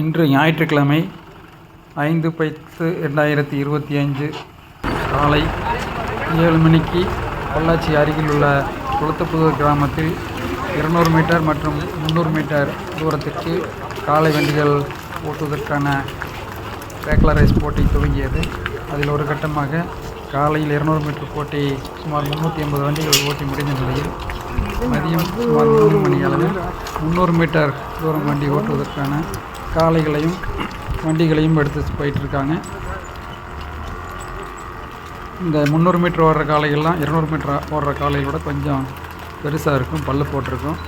இன்று ஞாயிற்றுக்கிழமை ஐந்து பத்து ரெண்டாயிரத்தி இருபத்தி அஞ்சு காலை ஏழு மணிக்கு பொள்ளாச்சி அருகில் உள்ள குளத்துப்புதூர் கிராமத்தில் இருநூறு மீட்டர் மற்றும் முந்நூறு மீட்டர் தூரத்திற்கு காலை வண்டிகள் ஓட்டுவதற்கான ரேக்லா ரேஸ் போட்டி துவங்கியது. அதில் ஒரு கட்டமாக காலையில் இருநூறு மீட்டர் போட்டி சுமார் முந்நூற்றி ஐம்பது வண்டிகள் ஓட்டி முடிந்த நிலையில் மதியம் சுமார் மூணு மணி அளவில் முந்நூறு மீட்டர் தூரம் வண்டி ஓட்டுவதற்கான காளைகளையும் வண்டிகளையும் எடுத்து போயிட்டுருக்காங்க. இந்த முந்நூறு மீட்ரு ஓடுற காளைகள்லாம் இருநூறு மீட்ரு ஓடுற காளைகளோட கொஞ்சம் பெருசாக இருக்கும் பல்லு போட்டிருக்கும்.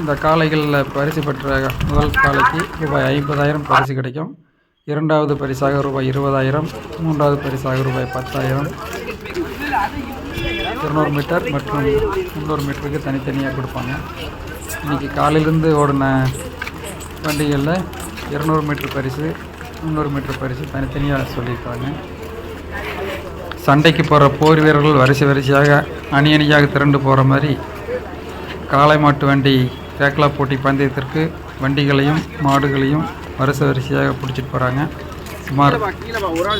இந்த காளைகளில் பரிசு பெற்ற முதல் காளைக்கு ரூபாய் ஐம்பதாயிரம் பரிசு கிடைக்கும். இரண்டாவது பரிசாக ரூபாய் இருபதாயிரம் மூன்றாவது பரிசாக ரூபாய் பத்தாயிரம். இருநூறு மீட்டர் மற்றும் முந்நூறு மீட்டருக்கு தனித்தனியாக கொடுப்பாங்க. இன்றைக்கி காலையிலேருந்து ஓடின வண்டிகளில் இருநூறு மீட்ரு பரிசு முந்நூறு மீட்ரு பரிசு தனித்தனியாக சொல்லியிருக்காங்க. சண்டைக்கு போகிற போர் வீரர்கள் வரிசை வரிசையாக அணி அணியாக திரண்டு போகிற மாதிரி காளை மாட்டு வண்டி ரேக்லா போட்டி பந்தயத்திற்கு வண்டிகளையும் மாடுகளையும் வரிசை வரிசையாக பிடிச்சிட்டு போகிறாங்க. சுமார்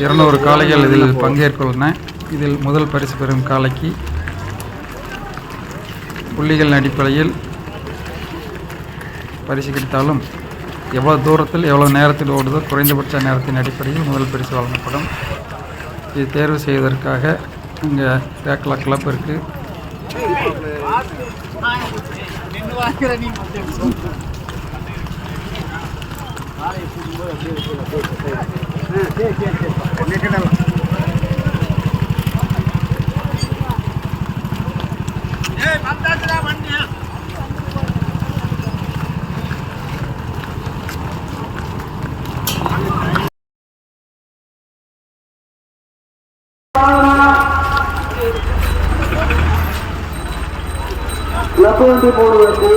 இருநூறு காளைகள் இதில் பங்கேற்கொள்ளன இதில் முதல் பரிசு பெறும் காளைக்கு புள்ளிகள் அடிப்படையில் பரிசு கிடைத்தாலும் எவ்வளோ தூரத்தில் எவ்வளோ நேரத்தில் ஓடுதோ குறைந்தபட்ச நேரத்தின் அடிப்படையில் முதல் பரிசு வழங்கப்படும். இது தேர்வு செய்வதற்காக இங்கே ரேக்லா கிளப் இருக்குது லப்போண்டி போடுவதற்கு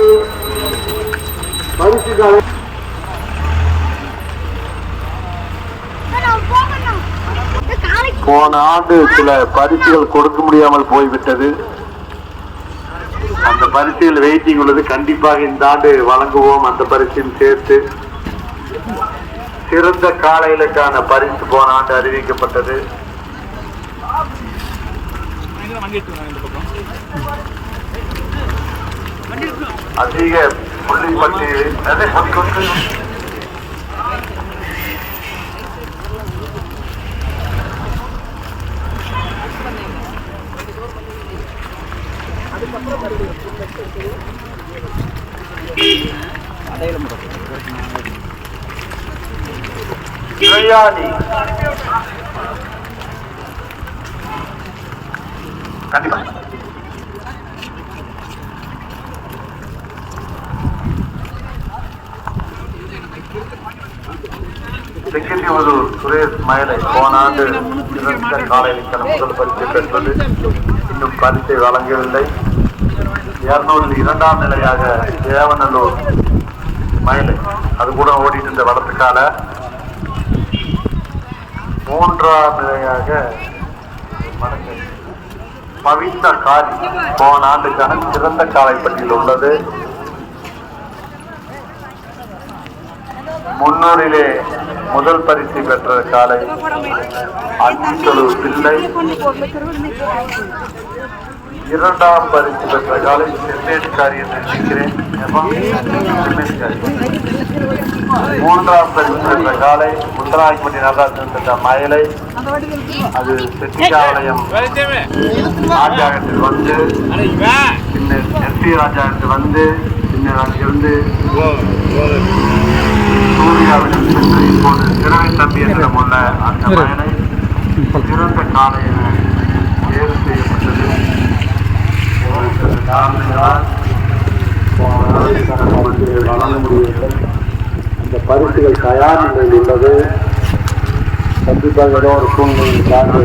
பரிசுகளை போன ஆண்டு சில பரிசுகள் கொடுக்க முடியாமல் போய்விட்டது. அந்த பரிசுகள் வெயிட்டிங் உள்ளது. கண்டிப்பாக இந்த ஆண்டு வழங்குவோம் அந்த பரிசையும் சேர்த்து. சிறந்த காலைகளுக்கான பரிசு போன ஆண்டு அறிவிக்கப்பட்டது. அதிக புள்ளி பட்டியலில் அதை கொண்டு இளையாணி கண்டிப்பா. செங்கல்லிவதூர் சுரேஷ் மயிலை போன ஆண்டு காலையில் காலையிலுக்கான முதல் பரிசை பெற்றது. இன்னும் பரிசை வழங்கவில்லை. இருநூறில் இரண்டாம் நிலையாக தேவநல்லூர் மயிலை. அது கூட ஓடிட்டு இருந்த வளர்த்துக்கால மூன்றாம் நிலையாக பவித்த காரி போன ஆண்டுக்கான சிறந்த காலை பட்டியல் உள்ளது. முன்னூறிலே முதல் பரிசு பெற்ற காலை அஞ்சலு பிள்ளை. இரண்டாம் பரிசு பெற்ற காலை செம்மேட்காரி என்று நினைக்கிறேன். மூன்றாம் பரிசு பெற்ற காலை முத்தராய்ப்பட்டி நடராஜன் பெற்ற மயிலை. அது செட்டிக்காவளையம் ராஜாகத்தில் வந்து பின்னர் எஸ்பி ராஜாகத்தில் வந்து பின்னர் அங்கிருந்து சூர்யாவில் சென்று இப்போது சிறவை தம்பி என்னிடம் உள்ள அந்த மயனை சிறந்த காலை என தேர்வு செய்யப்பட்டது. ஒரு காரணங்களால் வழங்க முடியவில்லை அந்த பரிசுகள் தயார் நிலையில் உள்ளது. கண்டிப்பாக ஏதோ ஒரு சூழ்நிலை சார்ந்து